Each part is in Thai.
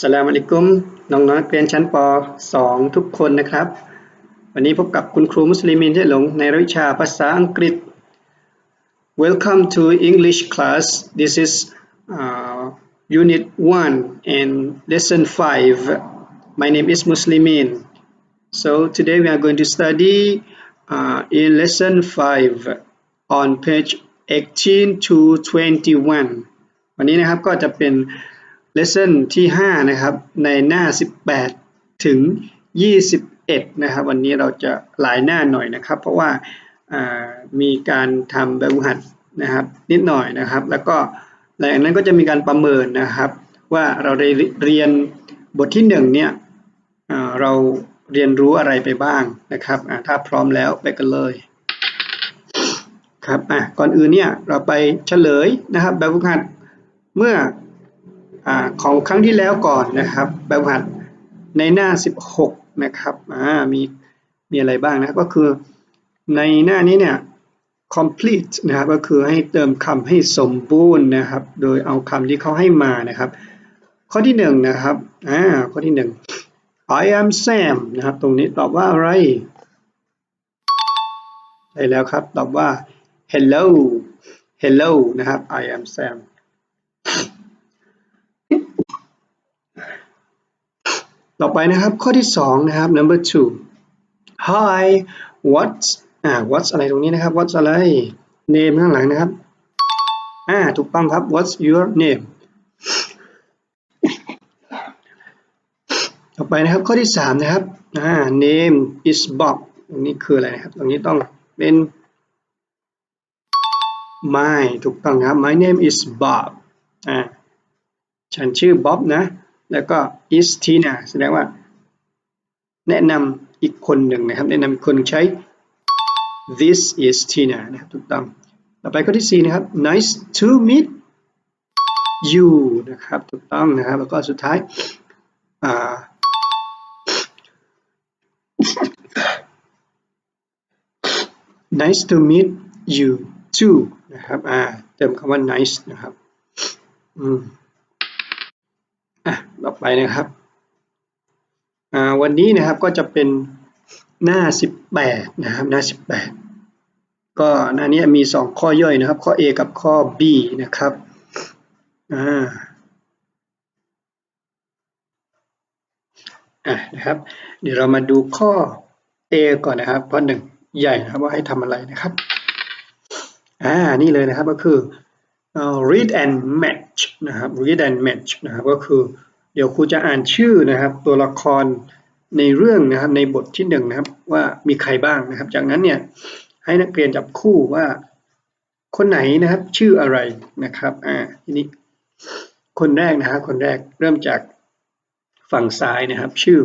สลามอะลัยกุมน้องๆนักเรียนชั้นป .2 ทุกคนนะครับ วันนี้พบกับคุณครูมุสลิมินเจหลงในวิชาภาษาอังกฤษ Welcome to English class this is uh, unit 1 and lesson 5 my name is Muslimin so today we are going to study uh, in lesson 5 on page 18 to 21 วันนี้นะครับก็จะเป็น lesson ที่ 5 นะครับ ในหน้า 18 ถึง 21 นะครับ วันนี้เราจะหลายหน้าหน่อยนะครับ เพราะว่ามีการทำแบบหัดนะครับ นิดหน่อยนะครับ แล้วก็หลังจากนั้นก็จะมีการประเมินนะครับ ว่าเราได้เรียนบทที่1เนี่ยเราเรียนรู้อะไรไปบ้างนะครับถ้าพร้อมแล้วไปกันเลยครับก่อนอื่นเนี่ยเราไปเฉลยนะครับแบบหัดเมื่อ อของครั้งที่แล้วก่อนนะครับ แบบหัดในหน้า 16 นะครับมีมีอะไรบ้างนะก็คือในหน้านี้เนี่ย complete นะครับก็คือให้เติมคำให้สมบูรณ์นะครับ โดยเอาคำที่เขาให้มานะครับ ข้อที่หนึ่งนะครับอ่าข้อที่หนึ่ง I am Sam นะครับ ตรงนี้ตอบว่าอะไรได้แล้วครับ ตอบว่า hello hello นะครับ I am Sam ต่อไปนะครับข้อที่สองนะครับ number two hi what's อ่า what's อะไรตรงนี้นะครับ what's อะไร name ข้างหลังนะครับอ่าถูกต้องครับ what's your name ต่อไปนะครับข้อที่สามนะครับอ่า name is Bob ตรงนี้คืออะไรนะครับ ตรงนี้ต้องเป็น my ถูกต้องครับ my name is Bob อ่าฉันชื่อบ๊อบนะ แล้วก็ is Tina แสดงว่า แนะนำอีกคนหนึ่งนะครับ แนะนำคนใช้ this is Tina นะครับถูกต้อง ต่อไปข้อที่สี่นะครับ nice to meet you นะครับถูกต้องนะครับ แล้วก็สุดท้ายา nice to meet you too นะครับ อ่า เติมคำว่า nice นะครับ อืม อะต่อไปนะครับอ่าวันนี้นะครับก็จะเป็นหน้า 18 นะครับหน้า 18 ก็หน้านี้มีสองข้อย่อยนะครับ ข้อ A กับข้อ B นะครับอ่าอะนะครับ เดี๋ยวเรามาดูข้อ A ก่อนนะครับข้อหนึ่งใหญ่นะครับว่าให้ทำอะไรนะครับอ่านี่เลยนะครับก็คือ read and match นะครับ read and match นะครับก็คือเดี๋ยวครูจะอ่านชื่อนะครับตัวละครในเรื่องนะครับในบทที่หนึ่งนะครับว่ามีใครบ้างนะครับ จากนั้นเนี่ยให้นักเรียนจับคู่ว่าคนไหนนะครับชื่ออะไรนะครับอ่าทีนี้คนแรกนะครับคนแรกเริ่มจากฝั่งซ้ายนะครับ ชื่อ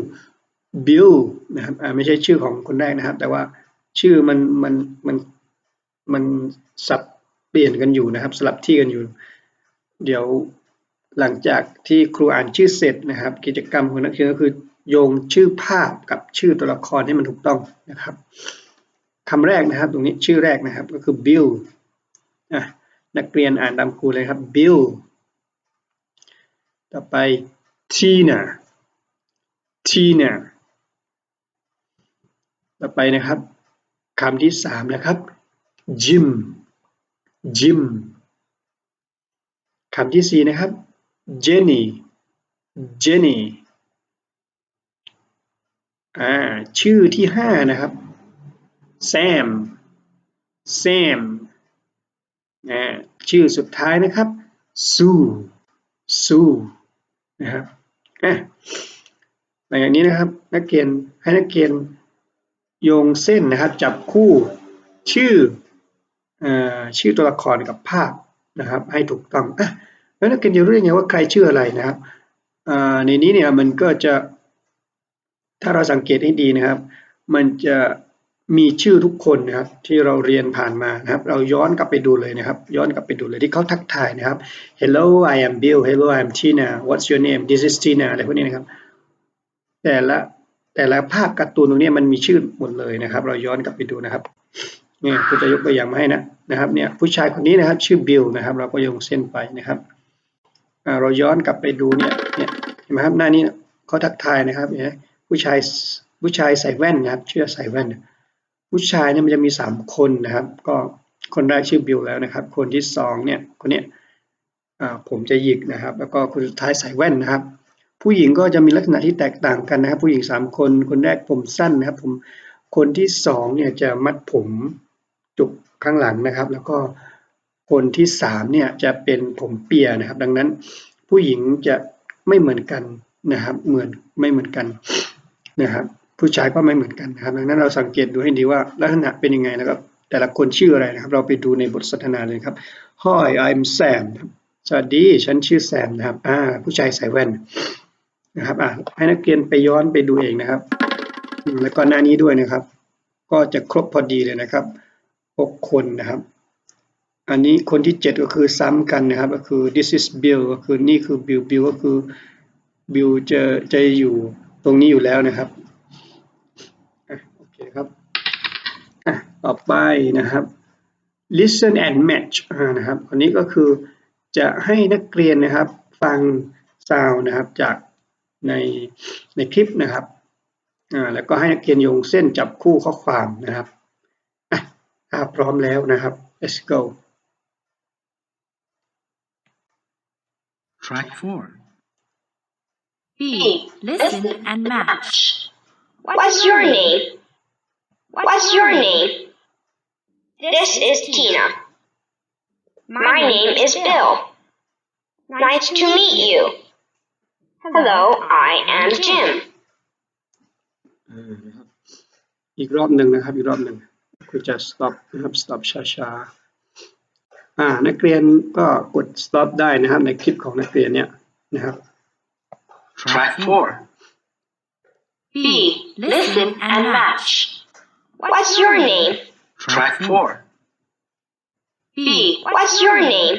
Bill นะครับอ่าไม่ใช่ชื่อของคนแรกนะครับ แต่ว่าชื่อมันมันมันมันสับ ปลี่ยนกันอยู่นะครับ สลับที่กันอยู่ เดี๋ยวหลังจากที่ครูอ่านชื่อเสร็จนะครับ กิจกรรมของนักเรียนก็คือ โยงชื่อภาพกับชื่อตัวละครให้มันถูกต้องนะครับคำแรกนะครับ ตรงนี้ชื่อแรกนะครับก็คือ Bill อะนักเรียนอ่านตามครูเลยครับ Bill ต่อไป Tina Tina ต่อไปนะครับคำที่สามนะครับ Jim Jim คำที่สี่นะครับ Jenny Jenny อ่าชื่อที่ห้านะครับ Sam Sam อ่าชื่อสุดท้ายนะครับ Sue Sue นะครับอะหลังจากนี้นะครับนักเรียนให้นักเรียนโยงเส้นนะครับ จับคู่ชื่อ ชื่อตัวละครกับภาพนะครับ ให้ถูกต้องอะแล้วนักเรียนจะรู้ยังไงว่าใครชื่ออะไรนะครับในนี้เนี่ยมันก็จะถ้าเราสังเกตให้ดีนะครับ มันจะมีชื่อทุกคนนะครับที่เราเรียนผ่านมานะครับ เราย้อนกลับไปดูเลยนะครับ ย้อนกลับไปดูเลยที่เขาทักทายนะครับ Hello I am Bill Hello I am Tina What's your name This is Tina อะไรพวกนี้นะครับ แต่ละแต่ละภาพการ์ตูนตรงนี้มันมีชื่อหมดเลยนะครับ เราย้อนกลับไปดูนะครับ เนี่ยกูจะยกตัวอย่างมาให้นะนะครับเนี่ยผู้ชายคนนี้นะครับชื่อบิลนะครับ เราก็โยงเส้นไปนะครับเราย้อนกลับไปดูเนี่ยเนี่ยเห็นไหมครับหน้านี้เขาทักทายนะครับเนไหมผู้ชายผู้ชายใส่แว่นนะครับชื่อใส่แว่น ผู้ชายเนี่ยมันจะมีสามคนนะครับ ก็คนแรกชื่อบิลแล้วนะครับ คนที่สองเนี่ยคนเนี้ยผมจะหยิกนะครับ แล้วก็คนสุดท้ายใส่แว่นนะครับ ผู้หญิงก็จะมีลักษณะที่แตกต่างกันนะครับ ผู้หญิงสามคน คนแรกผมสั้นนะครับ ผมคนที่สองเนี่ยจะมัดผม จุกข้างหลังนะครับ แล้วก็คนที่สามเนี่ยจะเป็นผมเปียนะครับ ดังนั้นผู้หญิงจะไม่เหมือนกันนะครับ เหมือนไม่เหมือนกันนะครับ ผู้ชายก็ไม่เหมือนกันนะครับ ดังนั้นเราสังเกตดูให้ดีว่าลักษณะเป็นยังไงนะครับแต่ละคนชื่ออะไรนะครับ เราไปดูในบทสนทนาเลยครับ Hi I'm Sam สวัสดี ฉันชื่อแซมนะครับอ่าผู้ชายใส่แว่นนะครับอ่าให้นักเรียนไปย้อนไปดูเองนะครับ แล้วก็หน้านี้ด้วยนะครับ ก็จะครบพอดีเลยนะครับ หกคนนะครับ อันนี้คนที่เจ็ดก็คือซ้ำกันนะครับ ก็คือ this is Bill ก็คือนี่คือ Bill Bill ก็คือ Bill จะจะอยู่ตรงนี้อยู่แล้วนะครับโอเคครับอะต่อไปนะครับ listen and match นะครับอันนี้ก็คือจะให้นักเรียนนะครับฟังซาวนะครับจากในในคลิปนะครับอ่าแล้วก็ให้นักเรียนโยงเส้นจับคู่ข้อความนะครับ พร้อมแล้วนะครับ let's go Track 4. B. Listen and match. match. What's your name? What's your name? This is Tina. My name is Bill. Nice to meet you. Hello, I am Jim. อ่านะครับอีกรอบหนึ่งนะครับ อีกรอบหนึ่ง คุณจะ stop นะครับ stop ช้าๆอ่านักเรียนก็กด stop ได้นะครับในคลิปของนักเรียนเนี่ยนะครับ Track 4. B. Listen and match. What's your name? Track 4. B. What's your name?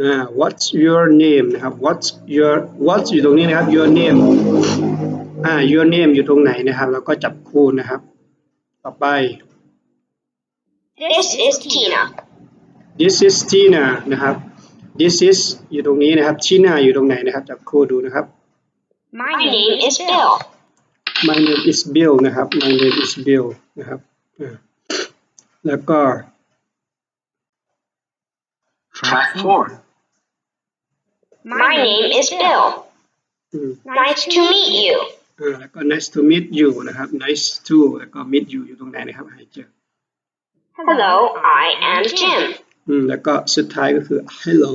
อ่า what's your name นะครับ what's your what's อยู่ตรงนี้นะครับ your name อ่า your name อยู่ตรงไหนนะครับแล้วก็จับคู่นะครับ ต่อไป This is Tina. this is Tina นะครับ this is อยู่ตรงนี้นะครับ Tina อยู่ตรงไหนนะครับ จับคู่ดูนะครับ My name is Bill. my name is Bill นะครับ my name is Bill นะครับอ่าแล้วก็ Track 4. My name is Bill. อืม Nice to meet you. อ่าแล้วก็ nice to meet you นะครับ nice to แล้วก็ meet you อยู่ตรงไหนนะครับให้เจอ Hello, I am Jim. อืมแล้วก็สุดท้ายก็คือ hello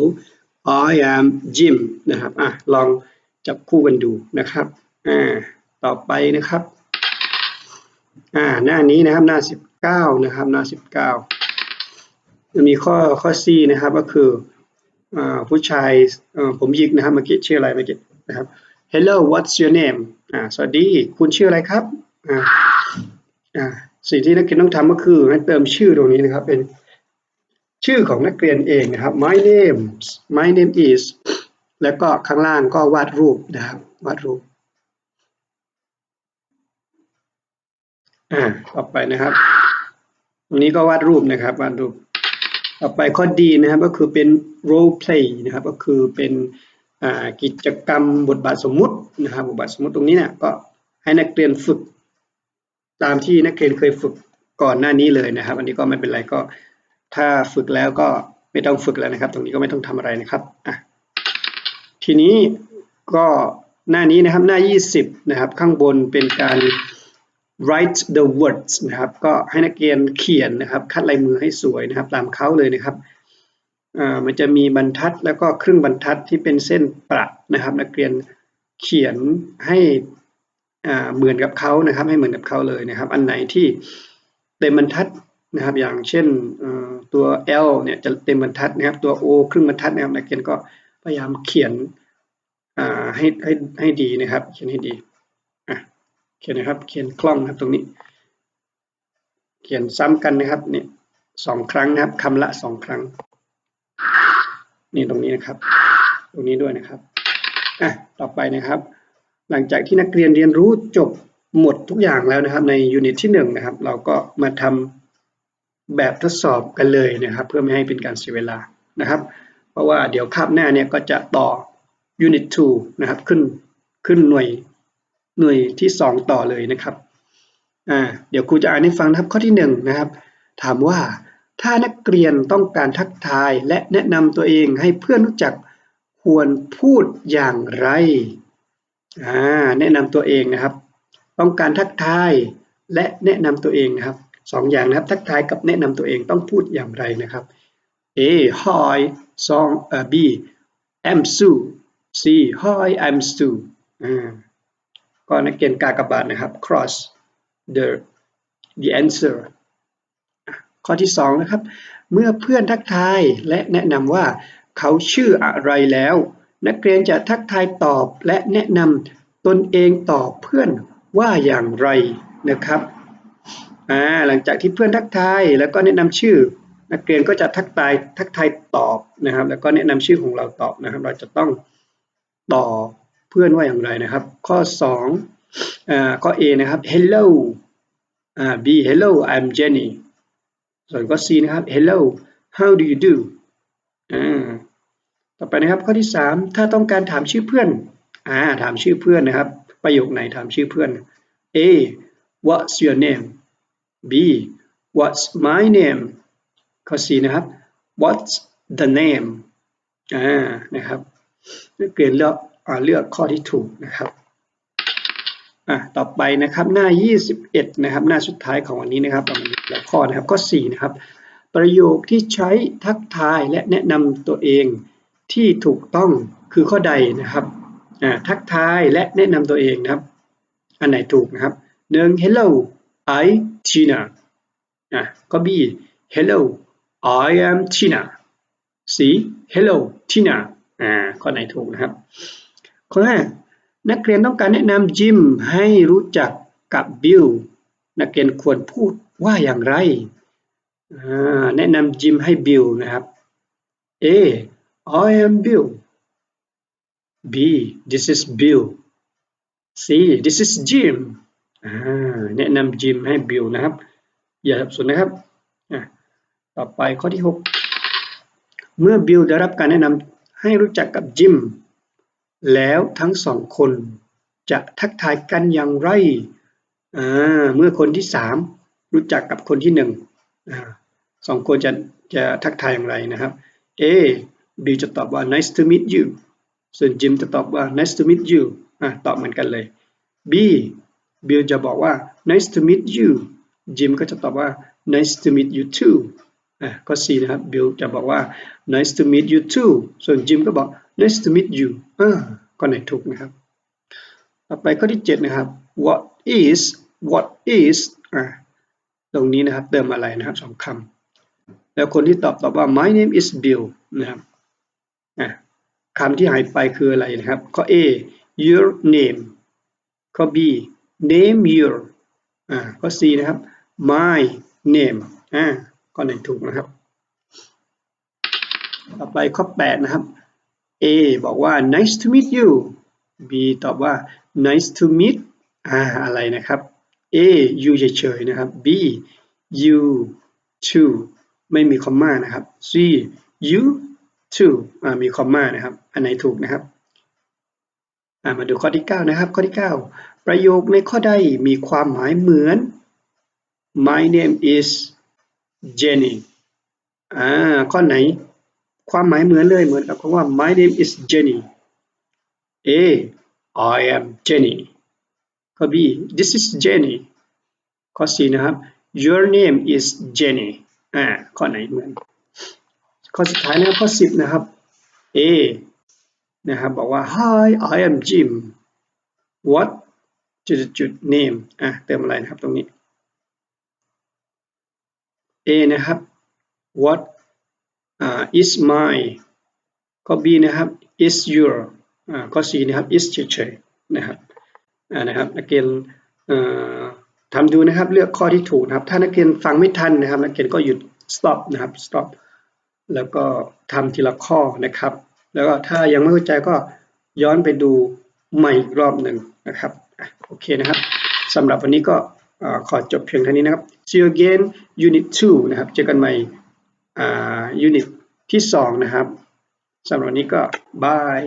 I am Jim นะครับอะลองจับคู่กันดูนะครับอ่าต่อไปนะครับอ่าหน้านี้นะครับหน้าสิบเก้านะครับหน้าสิบเก้าจะมีข้อข้อ C นะครับก็คืออ่าผู้ชายเอ่อผมหยิกนะครับเมื่อกี้ชื่ออะไรเมื่อกี้นะครับ hello what's your name อ่าสวัสดีคุณชื่ออะไรครับอ่าอ่า สิ่งที่นักเรียนต้องทำก็คือให้เติมชื่อตรงนี้นะครับ เป็นชื่อของนักเรียนเองนะครับ my name my name is แล้วก็ข้างล่างก็วาดรูปนะครับวาดรูปอ่าต่อไปนะครับตรงนี้ก็วาดรูปนะครับวาดรูปต่อไปข้อดีนะครับก็คือเป็น role play นะครับ ก็คือเป็นกิจกรรมบทบาทสมมุตินะครับ บทบาทสมมุติตรงนี้เนี่ยก็ให้นักเรียนฝึก ตามที่นักเรียนเคยฝึกก่อนหน้านี้เลยนะครับ อันนี้ก็ไม่เป็นไรก็ถ้าฝึกแล้วก็ไม่ต้องฝึกแล้วนะครับ ตรงนี้ก็ไม่ต้องทำอะไรนะครับอะทีนี้ก็หน้านี้นะครับหน้า 20 นะครับ ข้างบนเป็นการ write the words นะครับ ก็ให้นักเรียนเขียนนะครับ คัดลายมือให้สวยนะครับ ตามเขาเลยนะครับอ่ามันจะมีบรรทัดแล้วก็ครึ่งบรรทัดที่เป็นเส้นประนะครับ นักเรียนเขียนให้ เหมือนกับเขานะครับ ให้เหมือนกับเขาเลยนะครับ อันไหนที่เต็มบรรทัดนะครับ อย่างเช่นตัว L เนี่ยจะเต็มบรรทัดนะครับ ตัว O ครึ่งบรรทัดนะครับนักเรียนก็พยายามเขียนให้ให้ให้ดีนะครับ เขียนให้ดีอะเขียนนะครับ เขียนคล่องนะครับตรงนี้ เขียนซ้ำกันนะครับเนี่ยสองครั้งนะครับคำละสองครั้ง นี่ตรงนี้นะครับ ตรงนี้ด้วยนะครับอะต่อไปนะครับ หลังจากที่นักเรียนเรียนรู้จบหมดทุกอย่างแล้วนะครับในยูนิตที่หนึ่งนะครับ เราก็มาทำแบบทดสอบกันเลยนะครับ เพื่อไม่ให้เป็นการเสียเวลานะครับ เพราะว่าเดี๋ยวคาบหน้าเนี่ยก็จะต่อ Unit 2นะครับขึ้นขึ้นหน่วยหน่วยที่สองต่อเลยนะครับอ่าเดี๋ยวครูจะอ่านให้ฟังนะครับข้อที่หนึ่งนะครับ ถามว่าถ้านักเรียนต้องการทักทายและแนะนำตัวเองให้เพื่อนรู้จักควรพูดอย่างไร อ่าแนะนำตัวเองนะครับ ต้องการทักทายและแนะนำตัวเองนะครับสองอย่างนะครับ ทักทายกับแนะนำตัวเองต้องพูดอย่างไรนะครับ A Hi สองเอ่อ B I'm Sue C Hi I'm Sue อ่าก็นักเรียนกากบาทนะครับ cross the the answer ข้อที่สองนะครับ เมื่อเพื่อนทักทายและแนะนำว่าเขาชื่ออะไรแล้ว นักเรียนจะทักทายตอบและแนะนำตนเองต่อเพื่อนว่าอย่างไรนะครับอ่าหลังจากที่เพื่อนทักทายแล้วก็แนะนำชื่อ นักเรียนก็จะทักทายทักทายตอบนะครับ แล้วก็แนะนำชื่อของเราตอบนะครับ เราจะต้องตอบเพื่อนว่าอย่างไรนะครับ ข้อ2อ่าข้อ A นะครับ hello อ่า B hello I'm Jenny ส่วนข้อ C นะครับ hello how do you do อ่า ต่อไปนะครับข้อที่ 3 ถ้าต้องการถามชื่อเพื่อนอ่าถามชื่อเพื่อนนะครับ ประโยคไหนถามชื่อเพื่อน A what's your name B what's my name ข้อ C นะครับ what's the name อ่านะครับนักเรียนเลือกอ่าเลือกข้อที่ถูกนะครับอะต่อไปนะครับหน้า 21 นะครับ หน้าสุดท้ายของวันนี้นะครับเรามาดูแต่ละข้อนะครับข้อ 4 นะครับ ประโยคที่ใช้ทักทายและแนะนำตัวเอง ที่ถูกต้องคือข้อใดนะครับทักทายและแนะนำตัวเองนะครับ อันไหนถูกนะครับหนึ่ง hello I Tina อะข้อ B hello I am Tina C hello Tina อ่าข้อไหนถูกนะครับ ข้อห้านักเรียนต้องการแนะนำจิมให้รู้จักกับบิลนักเรียนควรพูดว่าอย่างไร แนะนำจิมให้บิลนะครับ A I am Bill B this is Bill C this is Jim อ่าแนะนำจิมให้บิลนะครับ อย่าสับสนนะครับ ต่อไปข้อที่ 6 เมื่อบิลได้รับการแนะนำให้รู้จักกับจิมแล้วทั้งสองคนจะทักทายกันอย่างไรอ่าเมื่อคนที่สามรู้จักกับคนที่หนึ่งสองคนจะจะทักทายอย่างไรนะครับ A บิลจะตอบว่า nice to meet you ส่วนจิมจะตอบว่า nice to meet you อ่าตอบเหมือนกันเลย B บิลจะบอกว่า nice to meet you จิมก็จะตอบว่า nice to meet you too อะข้อ C นะครับบิลจะบอกว่า nice to meet you too ส่วนจิมก็บอก nice to meet you อ่าข้อไหนถูกนะครับ ต่อไปข้อที่ 7 นะครับ what is what is อ่าตรงนี้นะครับเติมอะไรนะครับสองคำแล้วคนที่ตอบตอบว่า my name is Bill นะครับ อะคำที่หายไปคืออะไรนะครับ ข้อ A your name ข้อ B name your อ่าข้อ C นะครับ my name อ่าข้อไหนถูกนะครับ ต่อไปข้อ 8 นะครับ A บอกว่า nice to meet you B ตอบว่า nice to meet อ่าอะไรนะครับ A you เฉยๆนะครับ B you too ไม่มีคอมมานะครับ C you too อ่ามีคอมมานะครับ อันไหนถูกนะครับมาดูข้อที่ 9 นะครับ ข้อที่ 9 ประโยคในข้อใดมีความหมายเหมือน My name is Jenny อ่าข้อไหน ความหมายเหมือนเลยเหมือนกับคำว่า My name is Jenny A I am Jenny ข้อ B This is Jenny ข้อ C นะครับ Your name is Jenny อ่าข้อไหนเหมือน ข้อสุดท้ายนะครับข้อ 10 นะครับ A นะครับบอกว่า Hi I am Jim What จุดจุด name อะเติมอะไรนะครับตรงนี้ A นะครับ What อ่า is my ข้อ B นะครับ is your อ่าข้อ C นะครับ is เฉยๆนะครับอ่านะครับนักเรียนทำดูนะครับเลือกข้อที่ถูกนะครับ ถ้านักเรียนฟังไม่ทันนะครับนักเรียนก็หยุด stop นะครับ stop แล้วก็ทำทีละข้อนะครับ แล้วก็ถ้ายังไม่เข้าใจก็ย้อนไปดูใหม่อีกรอบหนึ่งนะครับโอเคนะครับสำหรับวันนี้ก็ขอจบเพียงเท่านี้นะครับ see you again unit 2นะครับ เจอกันใหม่ unit ที่ 2 นะครับสำหรับวันนี้ก็บาย